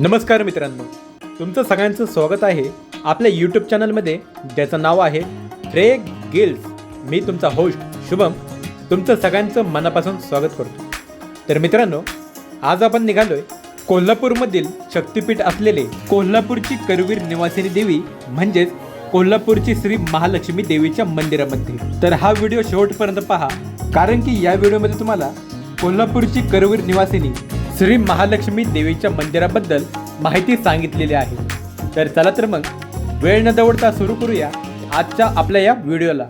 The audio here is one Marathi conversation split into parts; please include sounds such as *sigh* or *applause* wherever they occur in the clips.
नमस्कार मित्रांनो तुमचं सगळ्यांचं स्वागत आहे आपल्या यूट्यूब चॅनलमध्ये ज्याचं नाव आहे रे गिल्स मी तुमचा होस्ट शुभम तुमचं सगळ्यांचं मनापासून स्वागत करतो. तर मित्रांनो आज आपण निघालोय कोल्हापूरमधील शक्तिपीठ असलेले कोल्हापूरची करवीर निवासिनी देवी म्हणजेच कोल्हापूरची श्री महालक्ष्मी देवीच्या मंदिरामध्ये. तर हा व्हिडिओ शेवटपर्यंत पहा कारण की या व्हिडिओमध्ये तुम्हाला कोल्हापूरची करवीर निवासिनी श्री महालक्ष्मी देवीच्या मंदिराबद्दल माहिती सांगितलेली आहे. तर चला तर मग वेळ न दवडता सुरू करूया आजच्या आपल्या या व्हिडिओला.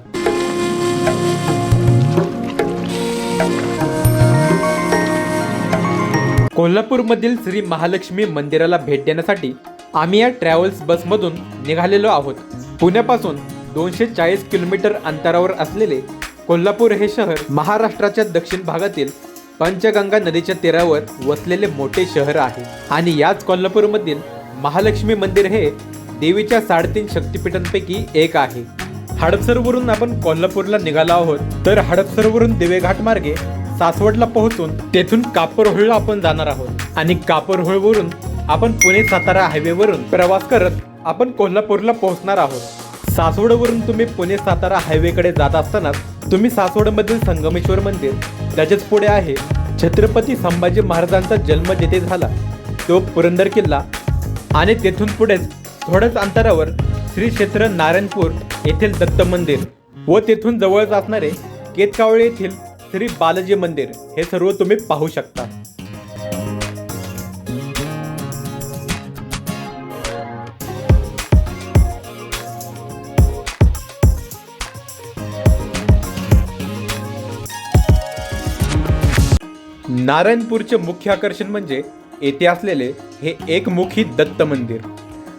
कोल्हापूरमधील श्री महालक्ष्मी मंदिराला भेट देण्यासाठी आम्ही या ट्रॅव्हल्स बसमधून निघालेलो आहोत. पुण्यापासून दोनशे चाळीस किलोमीटर अंतरावर असलेले कोल्हापूर हे शहर महाराष्ट्राच्या दक्षिण भागातील पंचगंगा नदीच्या तीरावर वसलेले मोठे शहर आहे. आणि याच कोल्हापूरमधील महालक्ष्मी मंदिर हे देवीच्या साडेतीन शक्तिपीठांपैकी एक आहे. हडपसरवरून आपण कोल्हापूरला निघालो आहोत. तर हडपसरवरून दिवेघाट मार्गे सासवडला पोहोचून तेथून कापरहोळला आपण जाणार आहोत. आणि कापरहोळवरून आपण पुणे सातारा हायवेवरून प्रवास करत आपण कोल्हापूरला पोहोचणार आहोत. सासवडवरून तुम्ही पुणे सातारा हायवेकडे जात असतानाच तुम्ही सासवडमधील संगमेश्वर मंदिर त्याच्याच पुढे आहे छत्रपती संभाजी महाराजांचा जन्म जेथे झाला तो पुरंदर किल्ला. आणि तेथून पुढेच थोड्याच अंतरावर श्री क्षेत्र नारायणपूर येथील दत्त मंदिर व तेथून जवळच असणारे केतकावळे येथील श्री बालाजी मंदिर. हे सर्व तुम्ही पाहू शकता. नारायणपूरचे मुख्य आकर्षण म्हणजे येथे असलेले हे एकमुखी दत्त मंदिर.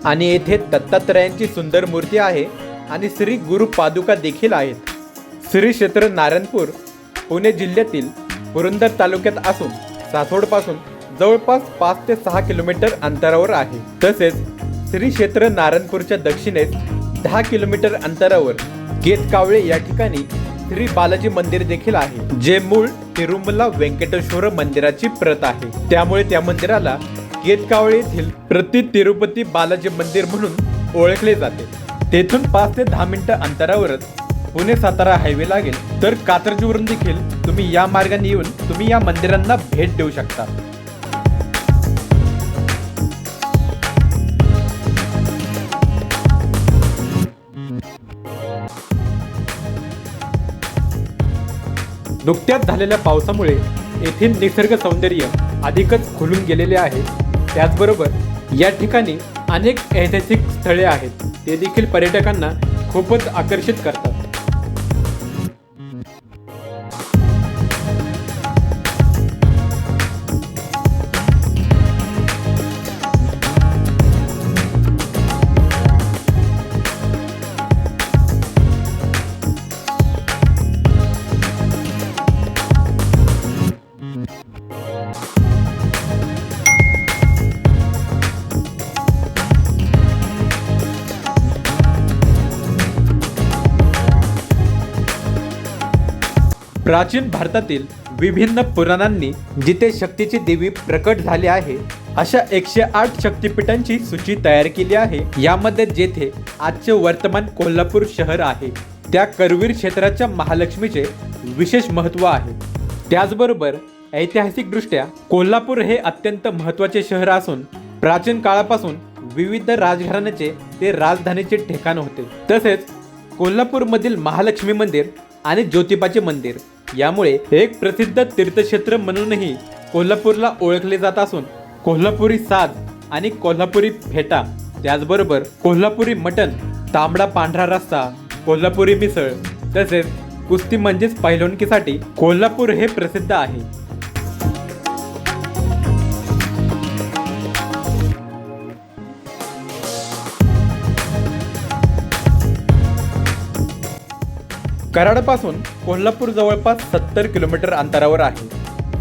आणि येथे दत्तात्रयांची सुंदर मूर्ती आहे आणि श्री गुरु पादुका देखील आहेत. श्री क्षेत्र नारायणपूर पुणे जिल्ह्यातील पुरंदर तालुक्यात असून सासवडपासून जवळपास पाच ते सहा किलोमीटर अंतरावर आहे. तसेच श्री क्षेत्र नारायणपूरच्या दक्षिणेस दहा किलोमीटर अंतरावर गेतकावळे या ठिकाणी श्री बालाजी मंदिर देखील आहे जे मूळ तिरुमला व्यंकटेश्वर मंदिराची प्रत आहे. त्यामुळे त्या मंदिराला केतकावळे येथील प्रति तिरुपती बालाजी मंदिर म्हणून ओळखले जाते. तेथून पाच ते दहा मिनिटं अंतरावरच पुणे सातारा हायवे लागेल. तर कात्रजवरून देखील तुम्ही या मार्गाने येऊन तुम्ही या मंदिरांना भेट देऊ शकता. नुकत्याच झालेल्या पावसामुळे येथील निसर्ग सौंदर्य अधिकच खुलून गेलेले आहे. त्याचबरोबर या ठिकाणी अनेक ऐतिहासिक स्थळे आहेत. ते देखील पर्यटकांना खूपच आकर्षित करतात. प्राचीन भारतातील विभिन्न पुराणांनी जिथे शक्तीची देवी प्रकट झाली आहे अशा एकशे आठ शक्तिपीठांची सूची तयार केली आहे. यामध्ये जेथे आजचे वर्तमान कोल्हापूर शहर आहे त्या करवीर क्षेत्राच्या महालक्ष्मीचे विशेष महत्त्व आहे. त्याचबरोबर ऐतिहासिकदृष्ट्या कोल्हापूर हे अत्यंत महत्त्वाचे शहर असून प्राचीन काळापासून विविध राजघराण्याचे ते राजधानीचे ठिकाण होते. तसेच कोल्हापूरमधील महालक्ष्मी मंदिर आणि ज्योतिबाचे मंदिर यामुळे एक प्रसिद्ध तीर्थक्षेत्र म्हणूनही कोल्हापूरला ओळखले जात असून कोल्हापुरी साज आणि कोल्हापुरी फेटा त्याचबरोबर कोल्हापुरी मटण तांबडा पांढरा रस्सा कोल्हापुरी मिसळ तसेच कुस्ती म्हणजेच पैलवानकीसाठी कोल्हापूर हे प्रसिद्ध आहे. कराडपासून कोल्हापूर जवळपास सत्तर किलोमीटर अंतरावर आहे.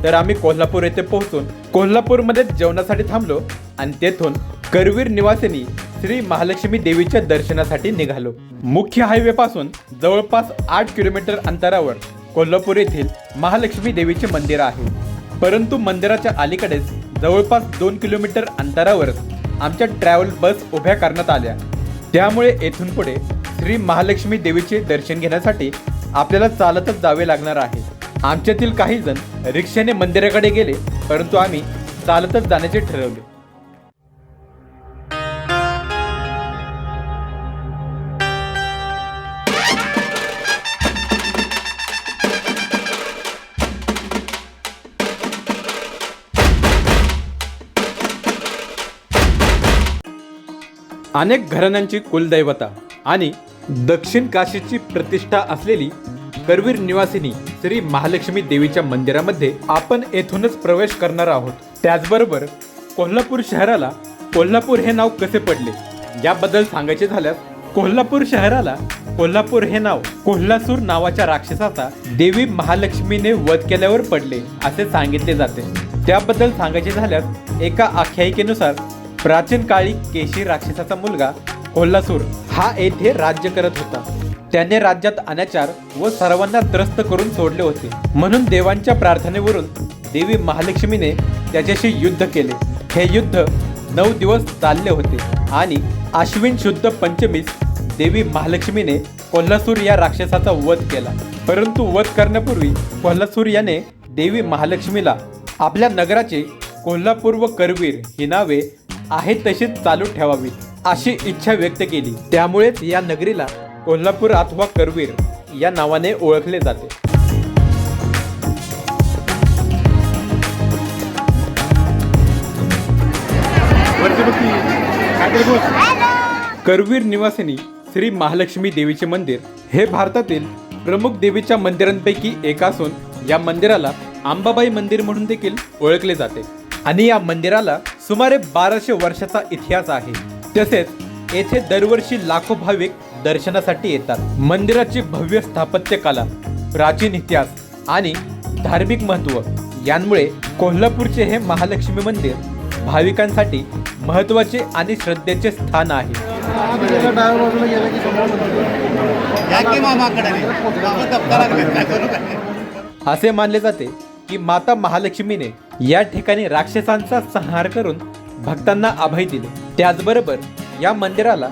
तर आम्ही कोल्हापूर येथे पोहोचून कोल्हापूरमध्ये जेवणासाठी थांबलो आणि तेथून करवीर निवासिनी श्री महालक्ष्मी देवीच्या दर्शनासाठी निघालो. मुख्य हायवे पासून जवळपास आठ किलोमीटर अंतरावर कोल्हापूर येथील महालक्ष्मी देवीचे मंदिर आहे. परंतु मंदिराच्या अलीकडेच जवळपास दोन किलोमीटर अंतरावरच आमच्या ट्रॅव्हल बस उभ्या करण्यात आल्या. त्यामुळे येथून पुढे श्री महालक्ष्मी देवीचे दर्शन घेण्यासाठी आपल्याला चालतच जावे लागणार आहे. आमच्यातील काही जण रिक्षाने मंदिराकडे गेले परंतु आम्ही चालतच जाण्याचे ठरवले. अनेक घराण्यांची कुलदैवता आणि दक्षिण काशीची प्रतिष्ठा असलेली करवीर निवासिनी श्री महालक्ष्मी देवीच्या मंदिरामध्ये आपण येथूनच प्रवेश करणार आहोत. त्याचबरोबर कोल्हापूर शहराला कोल्हापूर हे नाव कसे पडले? याबद्दल सांगायचे झाल्यास कोल्हापूर शहराला कोल्हापूर हे नाव कोल्हासूर नावाच्या राक्षसाचा देवी महालक्ष्मीने वध केल्यावर पडले असे सांगितले जाते. त्याबद्दल सांगायचे झाल्यास एका आख्यायिकेनुसार प्राचीन काळी केशी राक्षसाचा मुलगा कोल्हासूर हा येथे राज्य करत होता. त्याने राज्यात अनाचार व सर्वांना त्रस्त करून सोडले होते. म्हणून देवांच्या प्रार्थनेवरून देवी महालक्ष्मीने त्याच्याशी युद्ध केले. हे युद्ध नऊ दिवस चालले होते आणि आश्विन शुद्ध पंचमीस देवी महालक्ष्मीने कोल्हासूर या राक्षसाचा वध केला. परंतु वध करण्यापूर्वी कोल्हासूर याने देवी महालक्ष्मीला आपल्या नगराचे कोल्हापूर व करवीर ही नावे आहेत तशीच चालू ठेवावीत अशी इच्छा व्यक्त केली. त्यामुळेच या नगरीला कोल्हापूर अथवा करवीर या नावाने ओळखले जाते. करवीर निवासिनी श्री महालक्ष्मी देवीचे मंदिर हे भारतातील प्रमुख देवीच्या मंदिरांपैकी एक असून या मंदिराला अंबाबाई मंदिर म्हणून देखील ओळखले जाते. आणि या मंदिराला सुमारे बाराशे वर्षाचा इतिहास आहे. तसेच येथे दरवर्षी लाखो भाविक दर्शनासाठी येतात. मंदिराची भव्य स्थापत्य कला प्राचीन इतिहास आणि धार्मिक महत्त्व यांमुळे कोल्हापूरचे हे महालक्ष्मी मंदिर भाविकांसाठी महत्त्वाचे आणि श्रद्धेचे स्थान आहे. असे मानले जाते की माता महालक्ष्मीने या ठिकाणी राक्षसांचा संहार करून भक्तांना अभय दिले. त्याचबरोबर या मंदिराला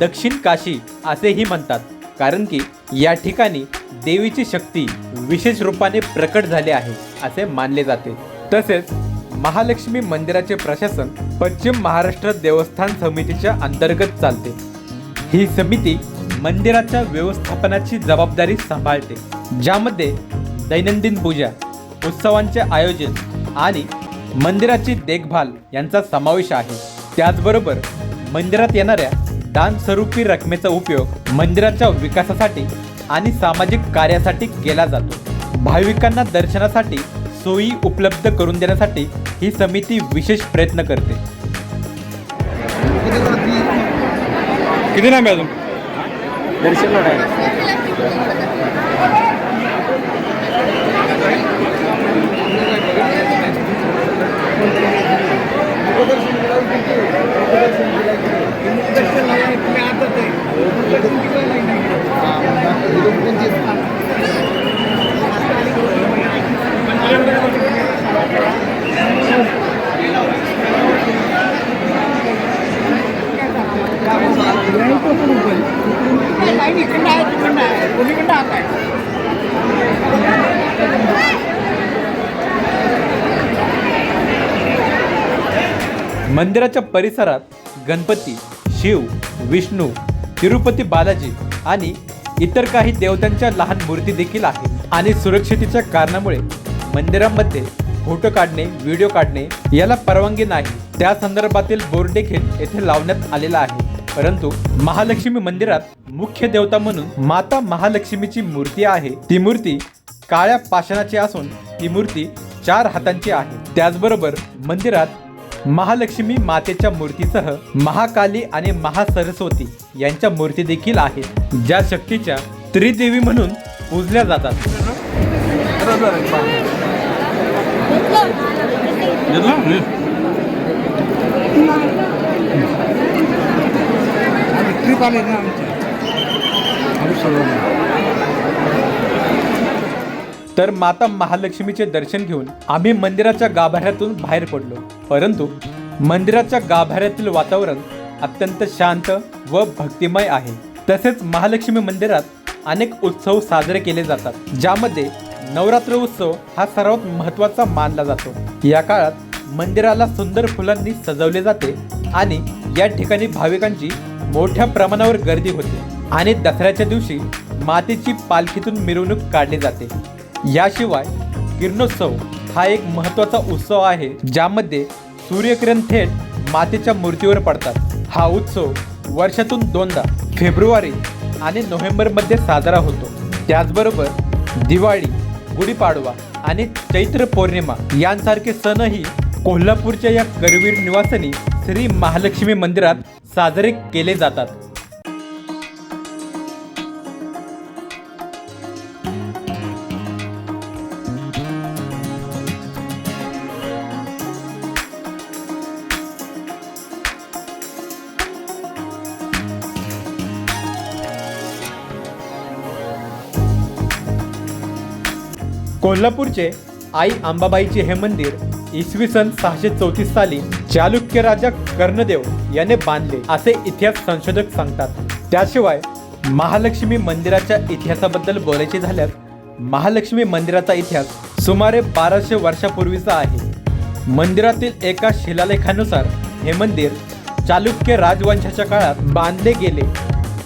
दक्षिण काशी असेही म्हणतात कारण की या ठिकाणी देवीची शक्ती विशेष रूपाने प्रकट झाली आहे असे मानले जाते. तसेच महालक्ष्मी मंदिराचे प्रशासन पश्चिम महाराष्ट्र देवस्थान समितीच्या अंतर्गत चालते. ही समिती मंदिराच्या व्यवस्थापनाची जबाबदारी सांभाळते ज्यामध्ये दैनंदिन पूजा उत्सवांचे आयोजन आणि मंदिराची देखभाल यांचा समावेश आहे. त्याचबरोबर मंदिरात येणाऱ्या दान स्वरूपी रकमेचा उपयोग मंदिराच्या विकासासाठी आणि सामाजिक कार्यासाठी केला जातो. भाविकांना दर्शनासाठी सोयी उपलब्ध करून देण्यासाठी ही समिती विशेष प्रयत्न करते. किती नाम आहे अजून मंदिराच्या परिसरात गणपती शिव विष्णू तिरुपती बालाजी आणि इतर काही देवतांच्या लहान मूर्ती देखील आहेत. आणि सुरक्षितेच्या कारणामुळे मंदिरामध्ये फोटो काढणे व्हिडिओ काढणे याला परवानगी नाही. त्या संदर्भातील बोर्ड देखील येथे लावण्यात आलेला आहे. परंतु महालक्ष्मी मंदिरात मुख्य देवता म्हणून माता महालक्ष्मीची मूर्ती आहे. ती मूर्ती काळ्या पाषाणाची असून ती मूर्ती चार हातांची आहे. त्याचबरोबर मंदिरात महालक्ष्मी मातेच्या मूर्तीसह महाकाली आणि महासरस्वती यांच्या मूर्ती देखील आहेत. ज्या शक्तीच्या त्रिदेवी म्हणून पूजल्या जातात. *laughs* ट्रिप आले ना आमची तर माता महालक्ष्मीचे दर्शन घेऊन आम्ही मंदिराच्या गाभाऱ्यातून बाहेर पडलो. परंतु मंदिराच्या गाभाऱ्यातील वातावरण अत्यंत शांत व भक्तिमय आहे. तसेच महालक्ष्मी मंदिरात अनेक उत्सव साजरे केले जातात ज्यामध्ये नवरात्र उत्सव हा सर्वात महत्त्वाचा मानला जातो. या काळात मंदिराला सुंदर फुलांनी सजवले जाते आणि या ठिकाणी भाविकांची मोठ्या प्रमाणावर गर्दी होते आणि दसऱ्याच्या दिवशी मातेची पालखीतून मिरवणूक काढली जाते. याशिवाय किरणोत्सव हा एक महत्त्वाचा उत्सव आहे ज्यामध्ये सूर्यकिरण थेट मातेच्या मूर्तीवर पडतात. हा उत्सव वर्षातून दोनदा फेब्रुवारी आणि नोव्हेंबरमध्ये साजरा होतो. त्याचबरोबर दिवाळी गुढीपाडवा आणि चैत्र पौर्णिमा यांसारखे सणही कोल्हापूरच्या या करवीर निवासनी श्री महालक्ष्मी मंदिरात साजरे केले जातात. कोल्हापूरचे आई आंबाबाईचे हे मंदिर इसवी सन सहाशे चौतीस साली चालुक्य राजा कर्णदेव याने बांधले असे इतिहास संशोधक सांगतात. त्याशिवाय महालक्ष्मी मंदिराच्या इतिहासाबद्दल बोलायचे झाल्यास महालक्ष्मी मंदिराचा इतिहास सुमारे बाराशे वर्षापूर्वीचा आहे. मंदिरातील एका शिलालेखानुसार हे मंदिर चालुक्य राजवंशाच्या काळात बांधले गेले.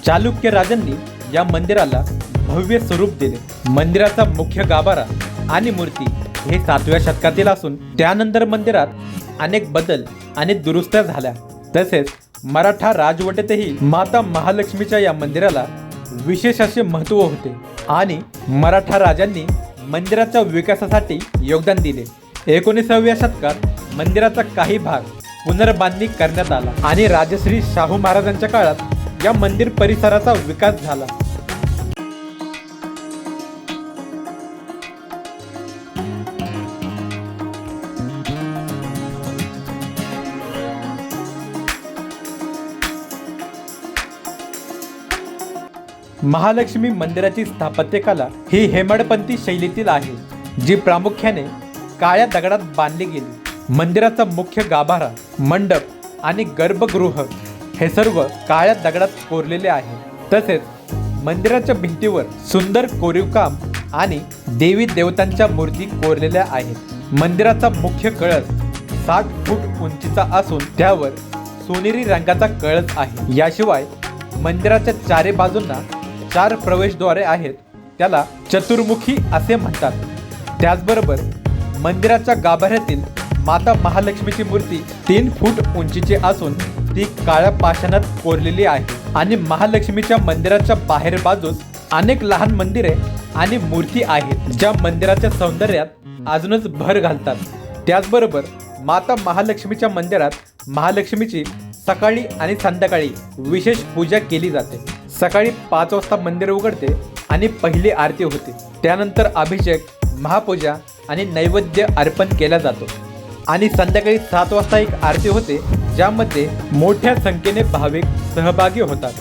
चालुक्य राजांनी या मंदिराला भव्य स्वरूप दिले. मंदिराचा मुख्य गाभारा आणि मूर्ती हे सातव्या शतकातील असून त्यानंतर मंदिरात अनेक बदल आणि दुरुस्त्या झाल्या. तसेच मराठा राजवटीतही माता महालक्ष्मीच्या या मंदिराला विशेष असे महत्त्व होते आणि मराठा राजांनी मंदिराच्या विकासासाठी योगदान दिले. एकोणीसाव्या शतकात मंदिराचा काही भाग पुनर्बांधणी करण्यात आला आणि राजश्री शाहू महाराजांच्या काळात या मंदिर परिसराचा विकास झाला. महालक्ष्मी मंदिराची स्थापत्यकला ही हेमाडपंथी शैलीतील आहे जी प्रामुख्याने काळ्या दगडात बांधली गेली. मंदिराचा मुख्य गाभारा मंडप आणि गर्भगृह हे सर्व काळ्या दगडात कोरलेले आहे. तसेच मंदिराच्या भिंतीवर सुंदर कोरीवकाम आणि देवी देवतांच्या मूर्ती कोरलेल्या आहेत. मंदिराचा मुख्य कळस साठ फूट उंचीचा असून त्यावर सोनेरी रंगाचा कळस आहे. याशिवाय मंदिराच्या चारे बाजूंना चार प्रवेशद्वारे आहेत त्याला चतुर्मुखी असे म्हणतात. त्याचबरोबर मंदिराच्या गाभाऱ्यातील माता महालक्ष्मीची मूर्ती तीन फूट उंचीची असून ती काळ्या पाषाणात कोरलेली आहे. आणि महालक्ष्मीच्या मंदिराच्या बाहेर बाजूस अनेक लहान मंदिरे आणि मूर्ती आहेत ज्या मंदिराच्या सौंदर्यात अजूनच भर घालतात. त्याचबरोबर माता महालक्ष्मीच्या मंदिरात महालक्ष्मीची सकाळी आणि संध्याकाळी विशेष पूजा केली जाते. सकाळी पाच वाजता मंदिर उघडते आणि पहिली आरती होते. त्यानंतर अभिषेक महापूजा आणि नैवेद्य अर्पण केला जातो. आणि संध्याकाळी सात वाजता एक आरती होते ज्यामध्ये मोठ्या संख्येने भाविक सहभागी होतात.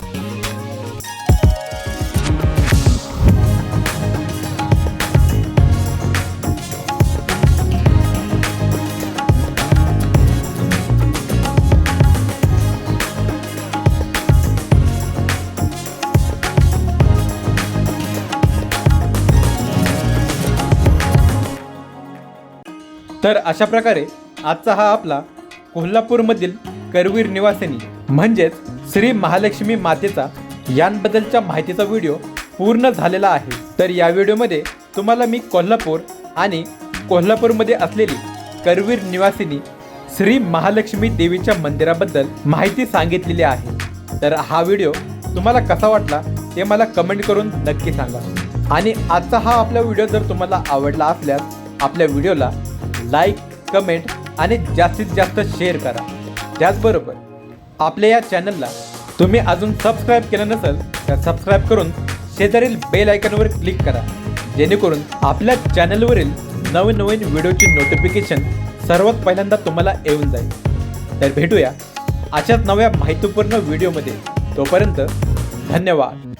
तर अशा प्रकारे आजचा हा आपला कोल्हापूरमधील करवीर निवासिनी म्हणजेच श्री महालक्ष्मी मातेचा यांबद्दलच्या माहितीचा व्हिडिओ पूर्ण झालेला आहे. तर या व्हिडिओमध्ये तुम्हाला मी कोल्हापूर आणि कोल्हापूरमध्ये असलेली करवीर निवासिनी श्री महालक्ष्मी देवीच्या मंदिराबद्दल माहिती सांगितलेली आहे. तर हा व्हिडिओ तुम्हाला कसा वाटला ते मला कमेंट करून नक्की सांगा. आणि आजचा हा आपला व्हिडिओ जर तुम्हाला आवडला असल्यास आपल्या व्हिडिओला लाईक कमेंट आणि जास्तीत जास्त शेअर करा. त्याचबरोबर आपल्या या चॅनलला तुम्ही अजून सबस्क्राईब केलं नसेल तर सबस्क्राईब करून शेजारील बेल आयकॉनवर क्लिक करा. जेणेकरून आपल्या चॅनलवरील नवीन नवीन व्हिडिओची नोटिफिकेशन सर्वात पहिल्यांदा तुम्हाला येऊन जाईल. तर भेटूया अशाच नव्या माहितीपूर्ण व्हिडिओमध्ये. तोपर्यंत धन्यवाद.